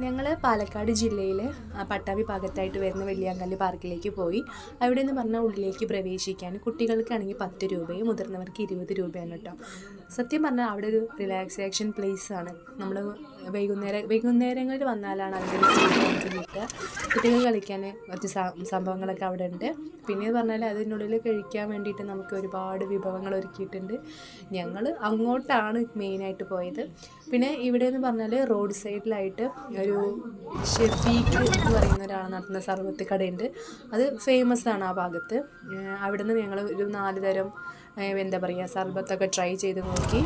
ഞങ്ങൾ പാലക്കാട് ജില്ലയിൽ പട്ടാമ്പി ഭാഗത്തായിട്ട് വരുന്ന വെള്ളിയാങ്കല്ല് പാർക്കിലേക്ക് പോയി. അവിടെ നിന്ന് പറഞ്ഞാൽ ഉള്ളിലേക്ക് പ്രവേശിക്കാൻ കുട്ടികൾക്കാണെങ്കിൽ പത്ത് രൂപയും മുതിർന്നവർക്ക് ഇരുപത് രൂപയാണ് കേട്ടോ സത്യം പറഞ്ഞാൽ അവിടെ ഒരു റിലാക്സേഷൻ പ്ലേസ് ആണ്. നമ്മൾ വൈകുന്നേരം വൈകുന്നേരങ്ങളിൽ വന്നാലാണ് അതിന്റെ കിട്ടുക കുട്ടികൾ കളിക്കാൻ കുറച്ച് സംഭവങ്ങളൊക്കെ അവിടെ ഉണ്ട്. പിന്നെ പറഞ്ഞാൽ അതിനുള്ളിൽ കഴിക്കാൻ വേണ്ടിയിട്ട് നമുക്ക് ഒരുപാട് വിഭവങ്ങൾ ഒരുക്കിയിട്ടുണ്ട്. ഞങ്ങൾ അങ്ങോട്ടാണ് മെയിനായിട്ട് പോയത്. പിന്നെ ഇവിടെ എന്ന് പറഞ്ഞാൽ റോഡ് സൈഡിലായിട്ട് ഒരു ഷെഫീഖ് എന്ന് പറയുന്ന ഒരാൾ നടത്തുന്ന സർവത്തി കടയുണ്ട്. അത് ഫേമസ് ആണ് ആ ഭാഗത്ത്. അവിടെ നിന്ന് ഞങ്ങൾ ഒരു നാല് തരം എന്താ പറയുക സർബത്തൊക്കെ ട്രൈ ചെയ്ത് നോക്കി.